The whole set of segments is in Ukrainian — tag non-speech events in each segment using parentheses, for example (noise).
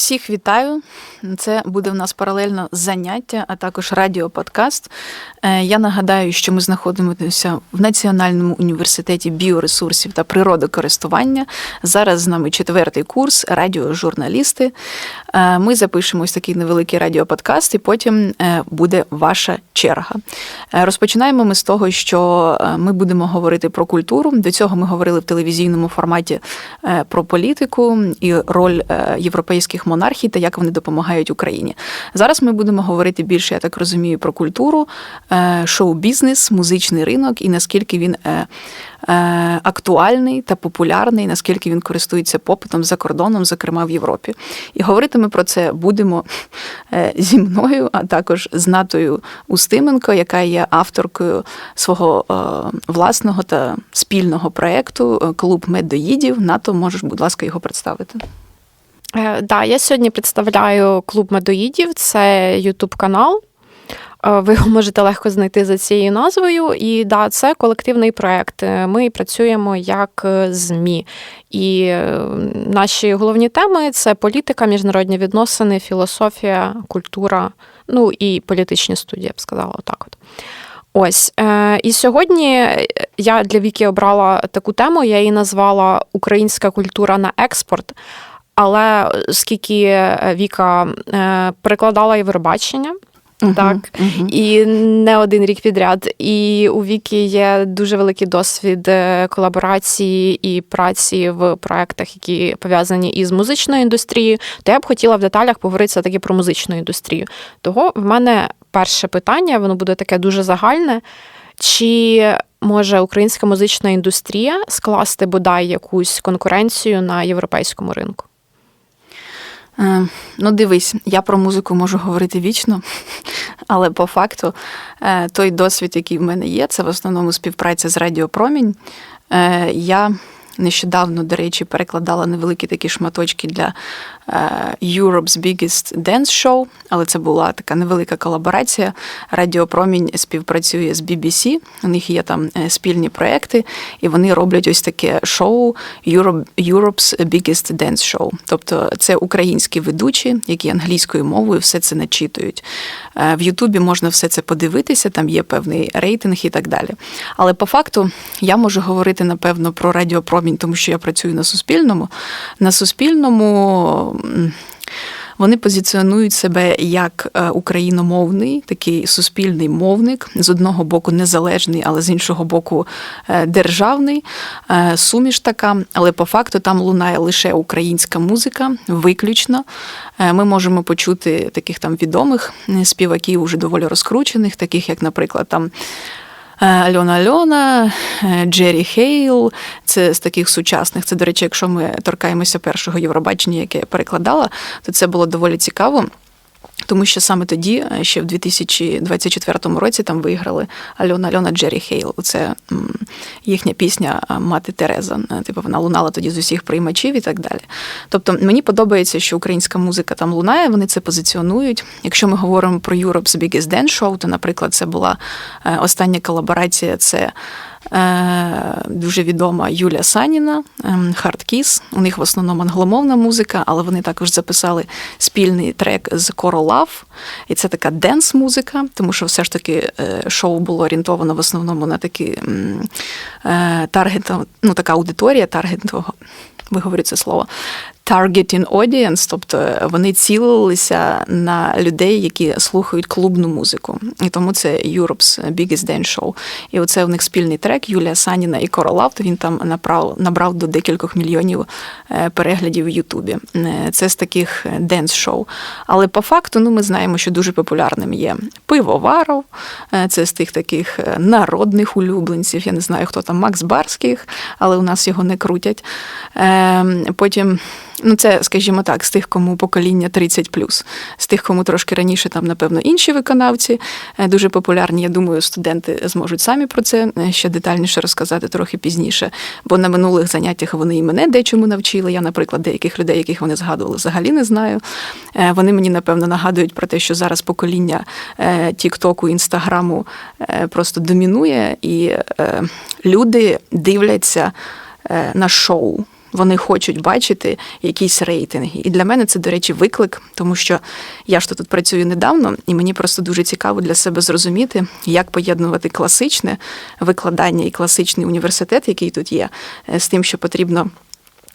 Всіх вітаю. Це буде в нас паралельно заняття, а також радіоподкаст. Е, Я нагадаю, що ми знаходимося в Національному університеті біоресурсів та природокористування. Зараз з нами четвертий курс радіожурналісти. Е, Ми запишемо ось такий невеликий радіоподкаст, і потім е, буде ваша черга. Розпочинаємо ми з того, що ми будемо говорити про культуру. До цього ми говорили в телевізійному форматі про політику і роль європейських монархій та як вони допомагають Україні. Зараз ми будемо говорити більше, я так розумію, про культуру, е, шоу-бізнес, музичний ринок і наскільки він е, е, актуальний та популярний, наскільки він користується попитом за кордоном, зокрема в Європі. І говорити ми про це будемо зі мною, а також з Натою Устименко, яка є авторкою свого власного та спільного проєкту Клуб медоїдів. Нато, можеш, будь ласка, його представити. Е, Да, я сьогодні представляю клуб медоїдів. Це Ютуб канал. Е, Ви його можете легко знайти за цією назвою. І да, це колективний проект. Е, Ми працюємо як ЗМІ. І наші головні теми це політика, міжнародні відносини, філософія, культура, ну і політичні студії, я б сказала, отак от. Ось і сьогодні я для Віки обрала таку тему. Я її назвала Українська культура на експорт. Але оскільки Віка е, перекладала Євробачення, так Мгм. і не один рік підряд. І у Вікі є дуже великий досвід е, колаборації і праці в проектах, які пов'язані із музичною індустрією. То я б хотіла в деталях поговорити таки про музичну індустрію. Того в мене перше питання, воно буде таке дуже загальне. Чи може українська музична індустрія скласти бодай якусь конкуренцію на європейському ринку? Е, Ну, дивись, я про музику можу говорити вічно, (laughs) але по факту е, той досвід, який в мене є, це в основному співпраця з Радіопромінь. Е, Я нещодавно, до речі, перекладала невеликі такі шматочки для Europe's Biggest Dance Show, але це була така невелика колаборація. Радіопромінь співпрацює з BBC, у них є там е, спільні проекти, і вони роблять ось таке шоу Europe, Europe's Biggest Dance Show. Тобто це українські ведучі, які англійською мовою все це начитують. Е, В Ютубі можна все це подивитися, там є певний рейтинг і так далі. Але по факту я можу говорити, напевно, про радіопромінь, тому що я працюю на Суспільному. На Суспільному. Вони позиціонують себе як е, україномовний, такий суспільний мовник, з одного боку незалежний, але з іншого боку е, державний, е, суміш така. Але по факту там лунає лише українська музика, виключно. Ми можемо почути таких там відомих співаків, уже доволі розкручених, таких як, наприклад, там. Е, Альона Альона, е, Джері Хейл. Це з таких сучасних. Це, до речі, якщо ми торкаємося першого Євробачення, яке я перекладала, то це було доволі цікаво. Тому що саме тоді, е, ще в 2024 році, там виграли Альона Альона Джері Хейл. Це їхня пісня е, Мати Тереза. Е, Типу вона лунала тоді з усіх приймачів і так далі. Тобто мені подобається, що українська музика там лунає, вони це позиціонують. Якщо ми говоримо про Europe's Biggest Dance Show, то, наприклад, це була остання колаборація. Це дуже відома Юлія Саніна, ем, Hard Kiss. У них в основному англомовна музика, але вони також записали спільний трек з Coral Love. І це така денс-музика, тому що все ж таки е, шоу було орієнтовано в основному на такі е, таргет, ну така аудиторія таргетового. Виговорю це слово. Targeting audience, тобто вони цілилися на людей, які слухають клубну музику. І тому це Europe's Biggest Dance Show. І оце у них спільний трек Юлія Саніна і Королав, він там набрав, набрав до декількох мільйонів е, переглядів в Ютубі. Е, Це з таких денс-шоу. Але по факту ну, ми знаємо, що дуже популярним є Пивоваров, е, це з тих таких народних улюбленців. Я не знаю, хто там Макс Барських, але у нас його не крутять. Е, Потім. Ну, це, скажімо так, з тих, кому покоління 30+, з тих, кому трошки раніше, там, напевно, інші виконавці е, дуже популярні. Я думаю, студенти зможуть самі про це е, ще детальніше розказати трохи пізніше. Бо на минулих заняттях вони і мене дечому навчили. Я, наприклад, деяких людей, яких вони згадували, взагалі не знаю. Е, Вони мені, напевно, нагадують про те, що зараз покоління Тіктоку, Інстаграму просто домінує, і люди дивляться на шоу. Вони хочуть бачити якісь рейтинги. І для мене це, до речі, виклик, тому що я ж тут працюю недавно, і мені просто дуже цікаво для себе зрозуміти, як поєднувати класичне викладання і класичний університет, який тут є, е, з тим, що потрібно.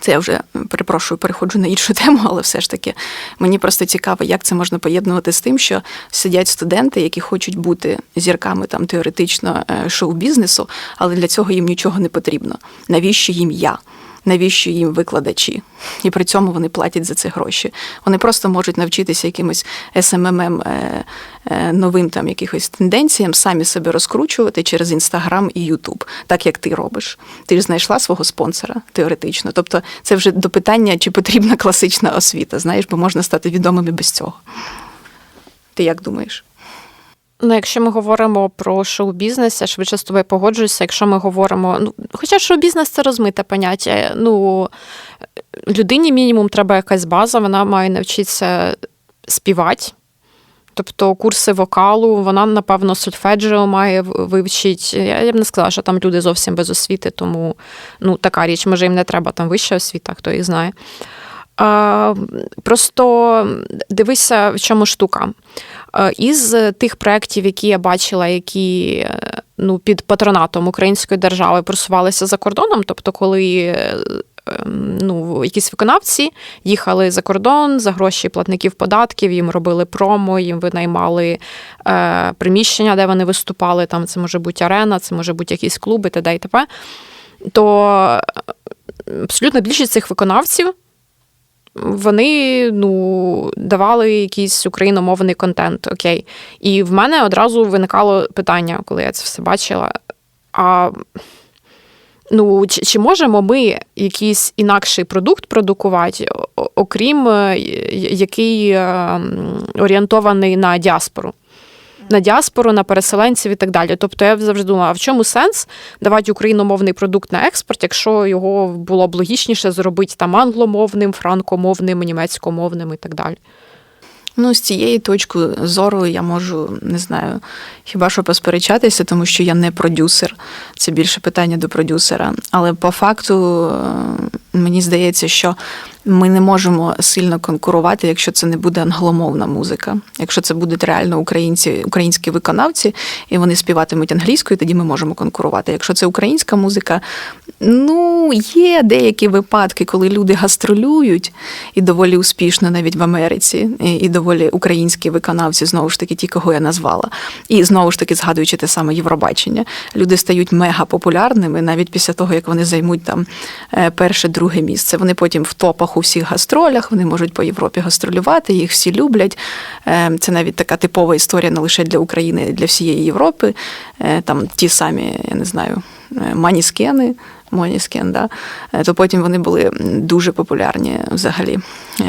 Це я вже перепрошую, переходжу на іншу (laughs) тему, але все ж таки мені просто цікаво, як це можна поєднувати з тим, що сидять студенти, які хочуть бути зірками там теоретично е, шоу-бізнесу, але для цього їм нічого не потрібно. Навіщо їм я? Навіщо їм викладачі? І при цьому вони платять за це гроші. Вони просто можуть навчитися якимось СММ е, е, новим там якихось тенденціям, самі себе розкручувати через Інстаграм і Ютуб, так як ти робиш. Ти ж знайшла свого спонсора теоретично. Тобто, це вже до питання, чи потрібна класична освіта, знаєш, бо можна стати відомим і без цього. Ти як думаєш? Ну, якщо ми говоримо про шоу-бізнес, я швидше з тобою погоджуюся. Якщо ми говоримо, ну, хоча шоу-бізнес це розмите поняття. Ну, людині мінімум треба якась база, вона має навчитися співати. Тобто курси вокалу, вона, напевно, сольфеджіо має вивчити. Я, б не сказала, що там люди зовсім без освіти, тому ну, така річ, може, їм не треба там вища освіта, хто їх знає. А, Просто дивися, в чому штука. Із тих проєктів, які я бачила, які ну, під патронатом Української держави просувалися за кордоном, тобто, коли ну, якісь виконавці їхали за кордон за гроші платників податків, їм робили промо, їм винаймали е, приміщення, де вони виступали. Там це може бути арена, це може бути якісь клуби, т.д. і т.п. То абсолютно більшість цих виконавців. Вони ну, давали якийсь україномовний контент, окей. І в мене одразу виникало питання, коли я це все бачила. А ну, чи, чи можемо ми якийсь інакший продукт продукувати, окрім е, який е, орієнтований на діаспору? На діаспору, на переселенців і так далі. Тобто я завжди думала, а в чому сенс давати україномовний продукт на експорт, якщо його було б логічніше зробити там англомовним, франкомовним, німецькомовним і так далі. Ну, з цієї точки зору я можу не знаю, хіба що посперечатися, тому що я не продюсер. Це більше питання до продюсера. Але по факту мені здається, що ми не можемо сильно конкурувати, якщо це не буде англомовна музика. Якщо це будуть реально українці, українські виконавці, і вони співатимуть англійською, тоді ми можемо конкурувати. Якщо це українська музика, ну є деякі випадки, коли люди гастролюють і доволі успішно навіть в Америці, і доволі українські виконавці, знову ж таки, ті, кого я назвала. І знову ж таки, згадуючи те саме Євробачення, люди стають мега популярними навіть після того, як вони займуть там е, перше, друге місце. Вони потім в топах у всіх гастролях, вони можуть по Європі гастролювати, їх всі люблять. Е, це навіть така типова історія не лише для України, а для всієї Європи. Е, там ті самі, я не знаю, маніскени. Моніскен, да, то потім вони були дуже популярні взагалі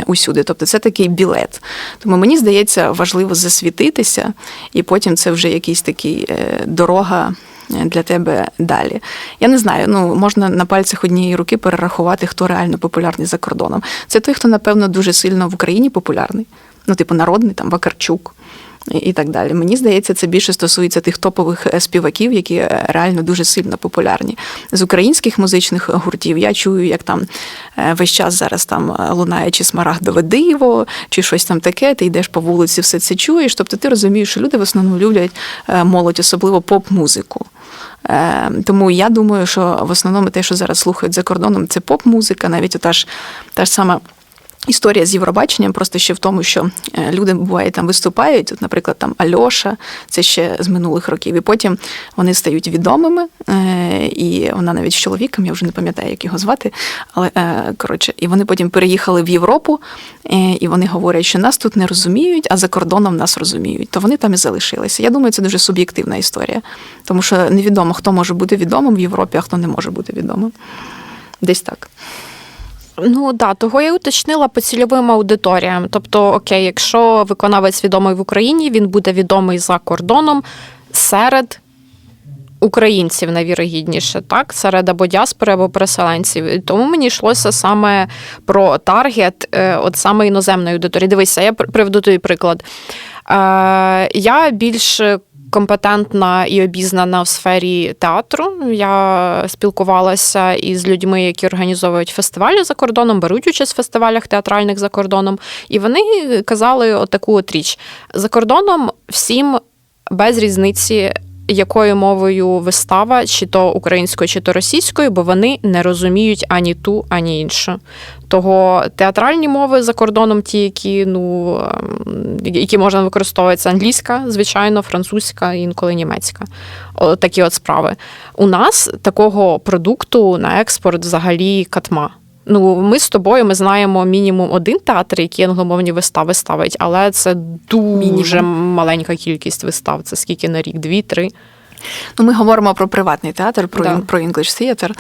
усюди. Тобто це такий білет. Тому мені здається, важливо засвітитися, і потім це вже якийсь такий дорога для тебе далі. Я не знаю, ну можна на пальцях однієї руки перерахувати, хто реально популярний за кордоном. Це той, хто, напевно, дуже сильно в Україні популярний, ну, типу, народний, там Вакарчук. І так далі. Мені здається, це більше стосується тих топових е, співаків, які е, реально дуже сильно популярні. З українських музичних гуртів я чую, як там е, весь час зараз там лунає чи смарагдове диво, чи щось там таке. Ти йдеш по вулиці, все це чуєш. Тобто ти розумієш, що люди в основному люблять молодь, особливо поп-музику. Тому я думаю, що в основному те, що зараз слухають за кордоном, це поп-музика, навіть ота ж та ж сама. Історія з Євробаченням просто ще в тому, що е, люди буває там виступають. От, наприклад, там Альоша, це ще з минулих років, і потім вони стають відомими. Е, і вона навіть з чоловіком, я вже не пам'ятаю, як його звати. Але е, коротше, і вони потім переїхали в Європу, і вони говорять, що нас тут не розуміють, а за кордоном нас розуміють. То вони там і залишилися. Я думаю, це дуже суб'єктивна історія, тому що невідомо, хто може бути відомим в Європі, а хто не може бути відомим. Десь так. Ну да, того я уточнила по цільовим аудиторіям. Тобто, окей, якщо виконавець відомий в Україні, він буде відомий за кордоном серед українців найвірогідніше, так, серед або діаспори, або переселенців. Тому мені йшлося саме про таргет, е, от саме іноземної аудиторії. Дивися, я приведу тобі приклад. Е, я більш компетентна і обізнана в сфері театру. Я спілкувалася із людьми, які організовують фестивалі за кордоном, беруть участь в фестивалях театральних за кордоном. І вони казали отаку от річ: за кордоном всім без різниці. Якою мовою вистава, чи то українською, чи то російською, бо вони не розуміють ані ту, ані іншу. Того театральні мови за кордоном, ті, які ну ем, які можна використовувати, це англійська, звичайно, французька, інколи німецька. О, такі от справи. У нас такого продукту на експорт взагалі катма. Ну, ми з тобою ми знаємо мінімум один театр, який англомовні вистави ставить, але це дуже Мінімум. маленька кількість вистав. Це скільки на рік? Дві-три. Ну, ми говоримо про приватний театр, про, Да. про English Theatre,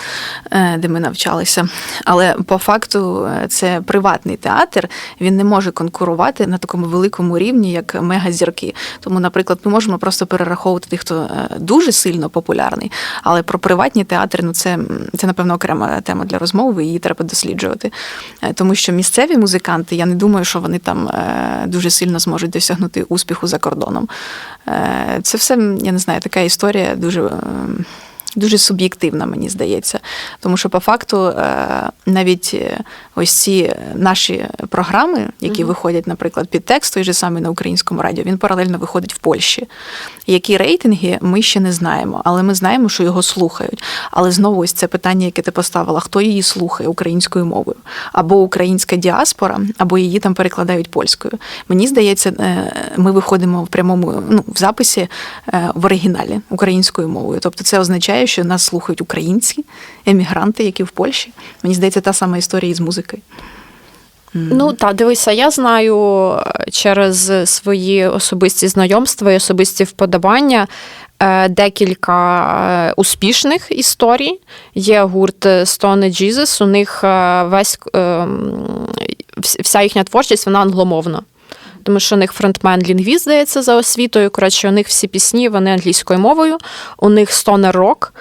е, де ми навчалися. Але по факту е, це приватний театр, він не може конкурувати на такому великому рівні, як мегазірки. Тому, наприклад, ми можемо просто перераховувати тих, хто е, дуже сильно популярний. Але про приватні театри, ну це, це напевно окрема тема для розмови, її треба досліджувати. Тому що місцеві музиканти, я не думаю, що вони там дуже сильно зможуть досягнути успіху за кордоном. Це все, я не знаю, така історія дуже. Е, Дуже суб'єктивна, мені здається. Тому що по факту е, навіть е, ось ці наші програми, які Мгм. виходять, наприклад, під текст, той же самий на українському радіо, він паралельно виходить в Польщі. Які рейтинги ми ще не знаємо, але ми знаємо, що його слухають. Але знову ось це питання, яке ти поставила: хто її слухає українською мовою? Або українська діаспора, або її там перекладають польською. Мені здається, е, ми виходимо в прямому ну, в записі е, в оригіналі українською мовою. Тобто це означає, що нас слухають українці, емігранти, які в Польщі. Мені здається, та сама історія і з музикою. Ну та дивися, я знаю е, через свої особисті знайомства і особисті вподобання. е, Декілька е, успішних історій. Є гурт Stone Jesus, у них весь вся їхня творчість вона англомовна. Тому що у них фронтмен лінгвіст, здається, за освітою. Коротше, у них всі пісні вони англійською мовою. У них стонер рок.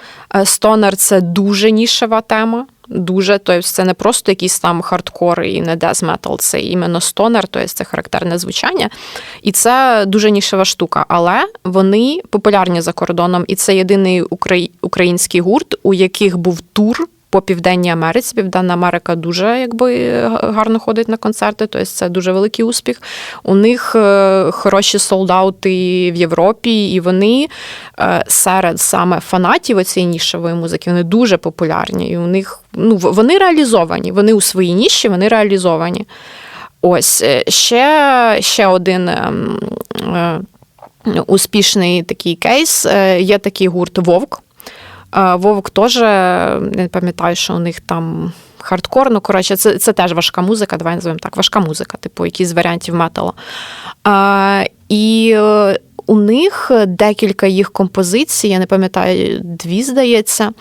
Стонер це дуже нішева тема. Дуже, тобто це не просто якийсь там хардкор і не дез метал, це іменно стонер, тобто це характерне звучання. І це дуже нішева штука. Але вони популярні за кордоном, і це єдиний украї- український гурт, у яких був тур. По Південній Америці, Південна Америка дуже якби гарно ходить на концерти, тобто це дуже великий успіх. У них е, хороші солдати в Європі, і вони е, серед саме фанатів цієї нішевої музики вони дуже популярні. І у них ну вони реалізовані. Вони у своїй ніші, вони реалізовані. Ось е, ще, ще один. Успішний такий кейс. Є такий гурт Вовк. Вовк теж не пам'ятаю, що у них там хардкор. Ну, коротше, це, це теж важка музика, давай називаємо так, важка музика, типу якісь з варіантів металу. Е, І е, у них декілька їх композицій, я не пам'ятаю, дві, здається.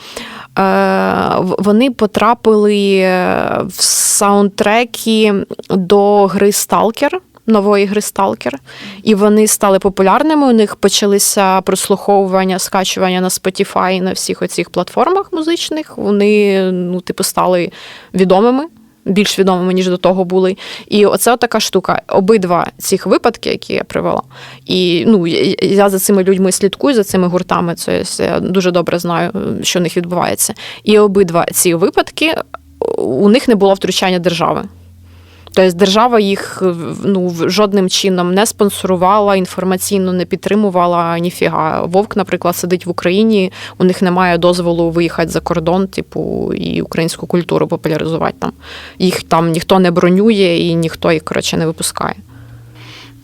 е, Вони потрапили е, в саундтреки до гри Сталкер. Нової гри Сталкер, і вони стали популярними. У них почалися прослуховування, скачування на Spotify, на всіх оцих платформах музичних. Вони, ну, типу, стали відомими, більш відомими, ніж до того були. І оце така штука. Обидва цих випадки, які я привела. І ну, я- за цими людьми слідкую, за цими гуртами. Це я дуже добре знаю, що в них відбувається. І обидва ці випадки у них не було втручання держави. Тобто держава їх ну, в- жодним чином не спонсорувала, інформаційно не підтримувала ніфіга. Вовк, наприклад, сидить в Україні, у них немає дозволу виїхати за кордон, типу, і українську культуру популяризувати там. Їх там ніхто не бронює і ніхто їх, коротше, не випускає.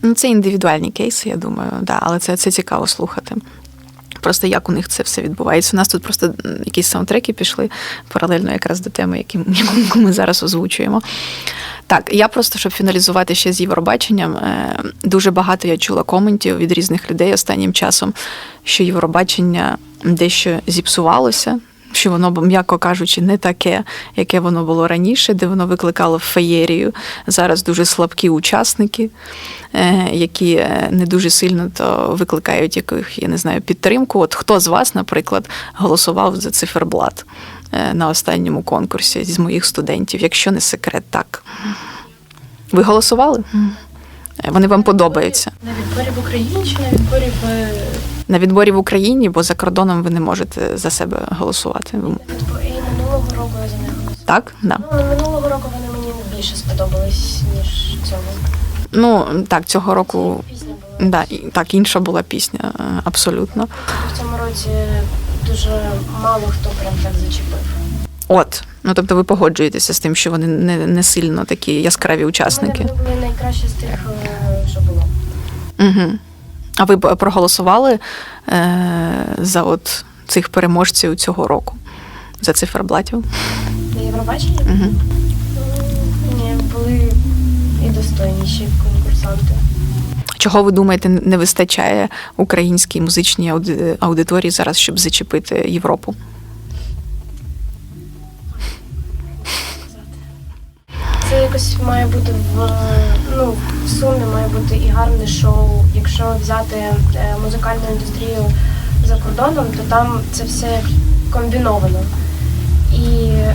Ну, це індивідуальні кейси, я думаю, да, але це, це цікаво слухати. Просто як у них це все відбувається. У нас тут просто якісь саундтреки пішли паралельно якраз до теми, (laughs) яку ми зараз озвучуємо. Так, я просто, щоб фіналізувати ще з Євробаченням, е, дуже багато я чула коментів від різних людей останнім часом, що Євробачення дещо зіпсувалося. Що воно, м'яко кажучи, не таке, яке воно було раніше, де воно викликало феєрію. Зараз дуже слабкі учасники, е, які е, не дуже сильно то викликають яких, я не знаю, підтримку. От хто з вас, наприклад, голосував за циферблат е, на останньому конкурсі з моїх студентів, якщо не секрет, так. Ви голосували? Вони вам подобаються. На відборі в Україні чи на відборі в На відборі в Україні, бо за кордоном ви не можете за себе голосувати. Ви- І минулого року я за них голосувала. Так? Да. Ну, минулого року вони мені більше сподобались, ніж цього. Ну так, цього року Пісня була. да, і- так, інша була пісня, е, абсолютно. В цьому році дуже мало хто прям так зачепив. От. Ну тобто ви погоджуєтеся з тим, що вони не, не сильно такі яскраві учасники. Вони були найкращі з тих, е, що було. Угу. А ви б проголосували е, за от цих переможців цього року, за циферблатів? На Євробаченні? Угу. Ні, були і достойніші конкурсанти. Чого ви думаєте, не вистачає українській музичній ауди- аудиторії зараз, щоб зачепити Європу? Якось має бути в ну в сумі має бути і гарне шоу. Якщо взяти е, музикальну індустрію за кордоном, то там це все комбіновано. І е,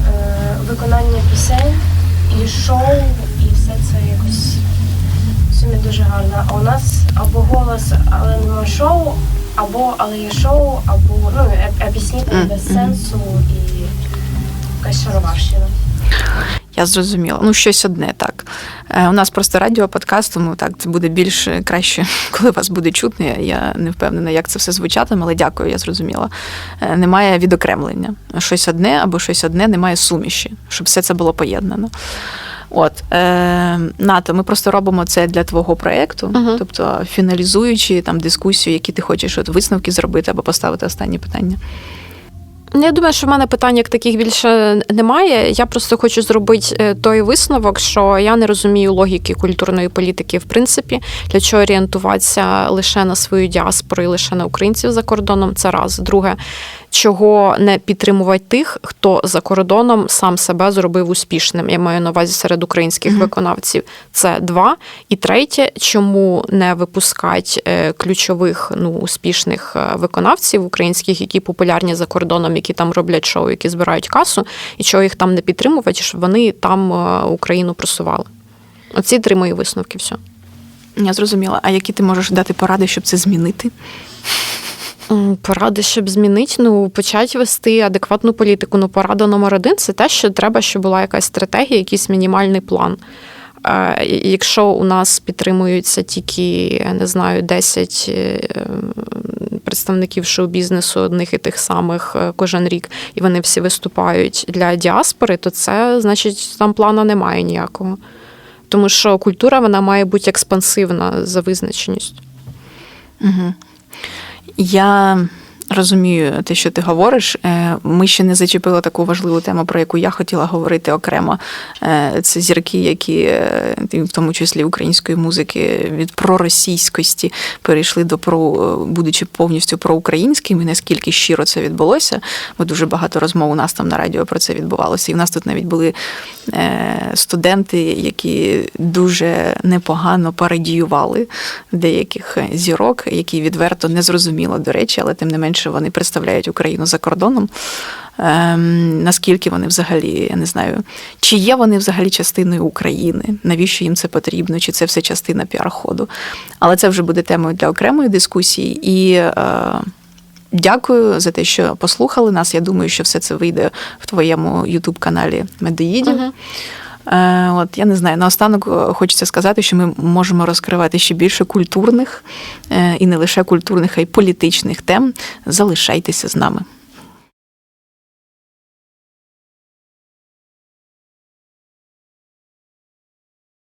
виконання пісень, і шоу, і все це якось в сумі дуже гарно. А у нас або голос, але нема шоу, або але є шоу, або ну а- а пісні без сенсу і якась шароварщина. Я зрозуміла. Ну, щось одне так. Е, У нас просто радіо, подкаст, тому так це буде більш краще, (laughs) коли вас буде чутно. Я- не впевнена, як це все звучатиме, але дякую, я зрозуміла. Е, Немає відокремлення. Щось одне або щось одне, немає суміші, щоб все це було поєднано. От е, НАТО, ми просто робимо це для твого проєкту, Мгм. тобто фіналізуючи там дискусію, які ти хочеш от висновки зробити або поставити останні питання. Ну, Я думаю, що в мене питань як таких більше немає. Я просто хочу зробити е, той висновок, що я не розумію логіки культурної політики, в принципі, для чого орієнтуватися лише на свою діаспору і лише на українців за кордоном. Це раз. Друге, чого не підтримувати тих, хто за кордоном сам себе зробив успішним. Я маю на увазі серед українських Мгм. виконавців. Це два. І третє, чому не випускати е, ключових ну успішних е, виконавців українських, які популярні за кордоном, які там роблять шоу, які збирають касу, і чого їх там не підтримувати, щоб вони там е, Україну просували. Оці три мої висновки. Все. Я зрозуміла. А які ти можеш дати поради, щоб це змінити? Поради, щоб змінити, ну почати вести адекватну політику. Ну, порада номер один це те, що треба, щоб була якась стратегія, якийсь мінімальний план. Е, Якщо у нас підтримуються тільки, не знаю, 10 е, представників шоу-бізнесу одних і тих самих е, кожен рік, і вони всі виступають для діаспори, то це значить там плану немає ніякого. Тому що культура вона має бути експансивна за визначеністю. Угу. Я розумію те, що ти говориш. Е, Ми ще не зачепили таку важливу тему, про яку я хотіла говорити окремо. Е, Це зірки, які, е, в тому числі української музики, від проросійськості перейшли до про, будучи повністю проукраїнськими. Наскільки щиро це відбулося, бо дуже багато розмов у нас там на радіо про це відбувалося. І в нас тут навіть були студенти, які дуже непогано пародіювали деяких зірок, які відверто не зрозуміло, до речі, але тим не менше вони представляють Україну за кордоном. Ем, наскільки вони взагалі, я не знаю, чи є вони взагалі частиною України, навіщо їм це потрібно, чи це все частина піар-ходу. Але це вже буде темою для окремої дискусії. І е, дякую за те, що послухали нас. Я думаю, що все це вийде в твоєму Ютуб-каналі Медоїдів. Мгм. Е, От я не знаю. Наостанок е, хочеться сказати, що ми можемо розкривати ще більше культурних е, і не лише культурних, а й політичних тем. Залишайтеся з нами.